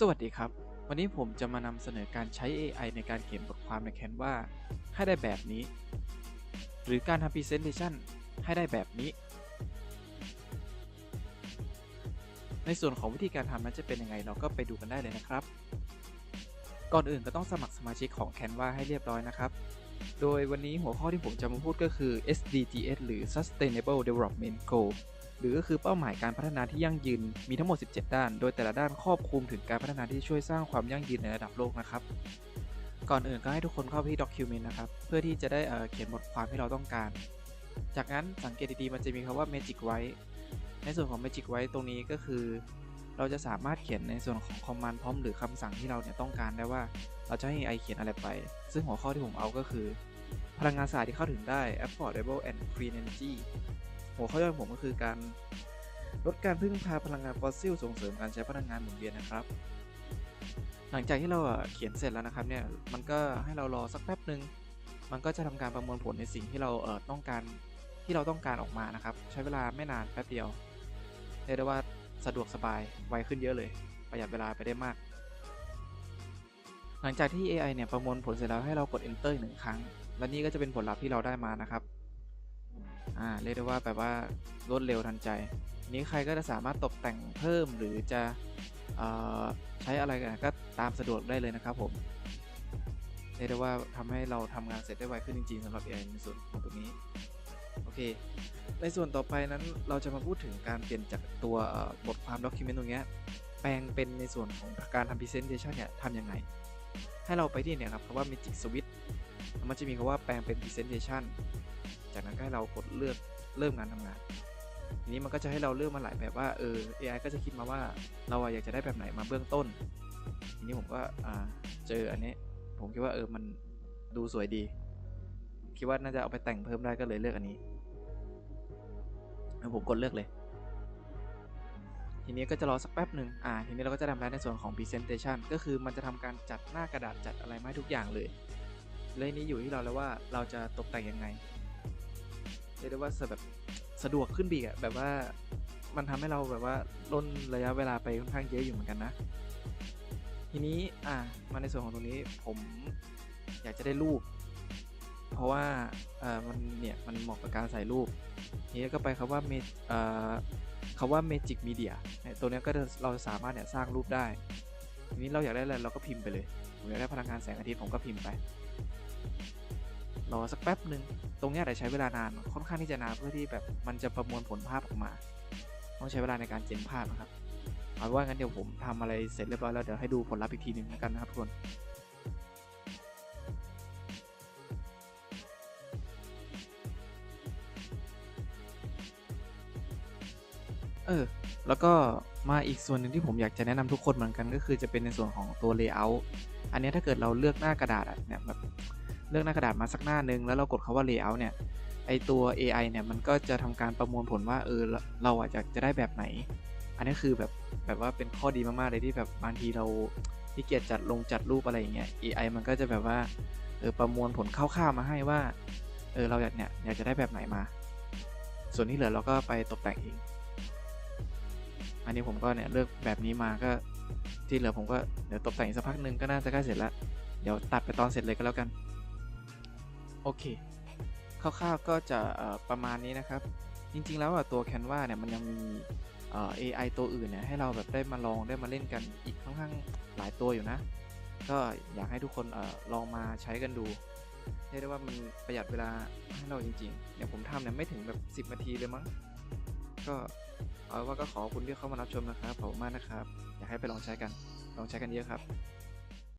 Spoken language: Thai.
สวัสดีครับ วันนี้ผมจะมานำเสนอการใช้ AI ในการเขียนบทความใน Canva ให้ได้แบบนี้ หรือการทำ Presentation ให้ได้แบบนี้ ในส่วนของวิธีการทำนั้นจะเป็นยังไงเราก็ไปดูกันได้เลยนะครับ ก่อนอื่นก็ต้องสมัครสมาชิกของ Canva ให้เรียบร้อยนะครับ โดยวันนี้หัวข้อที่ผมจะมาพูดก็คือ SDGs หรือ Sustainable Development Goal หรือก็คือเป้าหมายการพัฒนาที่ยั่งยืนมีทั้งหมด 17 ด้าน โดยแต่ละด้านครอบคลุมถึงการพัฒนาที่ช่วยสร้างความยั่งยืนในระดับโลกนะครับ ก่อนอื่นก็ให้ทุกคนเข้าไปที่ Document นะครับ เพื่อที่จะได้เเขียนบทความที่เราต้องการ จากนั้นสังเกตดีๆมันจะมีคำว่า Magic White ในส่วนของ Magic White ตรงนี้ก็คือ เราจะสามารถเขียนในส่วนของ Command Prompt หรือคำสั่งที่เราเนี่ยต้องการได้ว่าเราจะให้ AI เขียนอะไรไป ซึ่งหัวข้อที่ผมเอาก็คือ พลังงานสะอาดที่เข้าถึงได้ affordable and clean energy หัวข้อย่อยผมก็คือการลดการพึ่งพาพลังงานฟอสซิลส่งเสริมการใช้พลังงานหมุนเวียนนะครับ หลังจากที่เราเขียนเสร็จแล้วนะครับเนี่ยมันก็ให้เรารอสักแป๊บหนึ่งมันก็จะทำการประมวลผลในสิ่งที่เราเอ่อต้องการที่เราต้องการออกมานะครับ ใช้เวลาไม่นานแป๊บเดียวเรียกได้ว่า สะดวกสบายไวขึ้นเยอะเลย ประหยัดเวลาไปได้มาก หลังจากที่ AI เนี่ยประมวลผลเสร็จแล้วให้เรากด enter หนึ่งครั้ง และนี่ก็จะเป็นผลลัพธ์ที่เราได้มานะครับอ่าเรียกได้ว่าแบบว่ารวดเร็วทันใจ นี้ใครก็จะสามารถตกแต่งเพิ่มหรือจะออใช้อะไรกันก็ตามสะดวกได้เลยนะครับผมเรียกได้ว่าทำให้เราทำงานเสร็จได้ไวขึ้นจริงๆสำหรับ AI ในส่วนของตรงนี้ โอเค ในส่วนต่อไปนั้นเราจะมาพูดถึงการเปลี่ยนจากตัวบทความ document ตรงเนี้ยแปลงเป็นในส่วนของการทำ presentation เนี่ยทำยังไง ให้เราไปที่เนี่ยครับคำว่า magic switch มันจะมีคำว่าแปลงเป็น presentation จากนั้นก็ให้เรากดเลือกเริ่มงานทำงาน ทีนี้มันก็จะให้เราเลือกมาหลายแบบว่าเออ AI ก็จะคิดมาว่าเราอยากจะได้แบบไหนมาเบื้องต้น ทีนี้ผมก็เจออันนี้ ผมคิดว่าเออมันดูสวยดี คิดว่าน่าจะเอาไปแต่งเพิ่มได้ก็เลยเลือกอันนี้ แล้วผมกดเลือกเลย ทีนี้ก็จะรอสักแป๊บหนึ่งอ่า ทีนี้เราก็จะทำได้ในส่วนของ presentation ก็คือมันจะทำการจัดหน้ากระดาษจัดอะไรมาทุกอย่างเลยเลยนี้อยู่ที่เราแล้วว่าเราจะตกแต่งยังไงเรียกได้ว่าแบบสะดวกขึ้นบีกอะแบบว่ามันทำให้เราแบบว่าล่นระยะเวลาไปค่อนข้างเยอะอยู่เหมือนกันนะ ทีนี้อ่ามาในส่วนของตรงนี้ผมอยากจะได้รูป เพราะว่าเออมันเนี่ยมันเหมาะกับการใส่รูปทีนี้ก็ไปคำว่าเมเอ่อคำว่า Magic Media เดียตัวนี้ก็เราสามารถเนี่ยสร้างรูปได้ทีนี้เราอยากได้อะไรเราก็พิมพ์ไปเลยผมอยากได้พลังงานแสงอาทิตย์ผมก็พิมพ์ไปรอสักแป๊บหนึ่งตรงนี้อาจจะใช้เวลานานค่อนข้างที่จะนานเพื่อที่แบบมันจะประมวลผลภาพออกมา ต้องใช้เวลาในการเจนภาพนะครับเอาว่างั้นเดี๋ยวผมทำอะไรเสร็จเรียบร้อยแล้วเดี๋ยวให้ดูผลลัพธ์อีกทีหนึ่งแล้วกันนะครับทุกคน เออ แล้วก็มาอีกส่วนหนึ่งที่ผมอยากจะแนะนำทุกคนเหมือนกันก็คือจะเป็นในส่วนของตัว layout อันนี้ถ้าเกิดเราเลือกหน้ากระดาษเนี่ยแบบเลือกหน้ากระดาษมาสักหน้าหนึ่งแล้วเรากดคาว่า layout เนี่ยไอตัว AI เนี่ยมันก็จะทำการประมวลผลว่าเออเราอะอยากจะได้แบบไหน อันนี้คือแบบแบบว่าเป็นข้อดีมากๆเลยที่แบบบางทีเราที่เกียจจัดลงจัดรูปอะไรอย่างเงี้ย AI มันก็จะแบบว่าเออประมวลผลคร่าวๆมาให้ว่าเออเราอยากเนี่ยอยากจะได้แบบไหนมา ส่วนที่เหลือเราก็ไปตกแต่งเอง อันนี้ผมก็เนี่ยเลือกแบบนี้มาก็ที่เหลือผมก็เดี๋ยวตกแต่งอีกสักพักหนึ่งก็น่าจะใกล้เสร็จแล้ว เดี๋ยวตัดไปตอนเสร็จเลยก็แล้วกัน โอเคคร่าวๆก็จะประมาณนี้นะครับ จริงๆแล้วตัว Canva เนี่ยมันยังมีเอ่อ AI ตัวอื่นเนี่ยให้เราแบบได้มาลองได้มาเล่นกันอีกค่อนข้างหลายตัวอยู่นะ ก็อยากให้ทุกคนอลองมาใช้กันดูเรียกได้ว่ามันประหยัดเวลาให้เราจริงๆ เนี่ยผมทำเนี่ยไม่ถึงแบบ 10นาทีเลยมั้ง ก็ เอาว่าก็ขอคุณที่เข้ามารับชมนะครับขอบคุณมากนะครับ อยากให้ไปลองใช้กัน ลองใช้กันเยอะครับ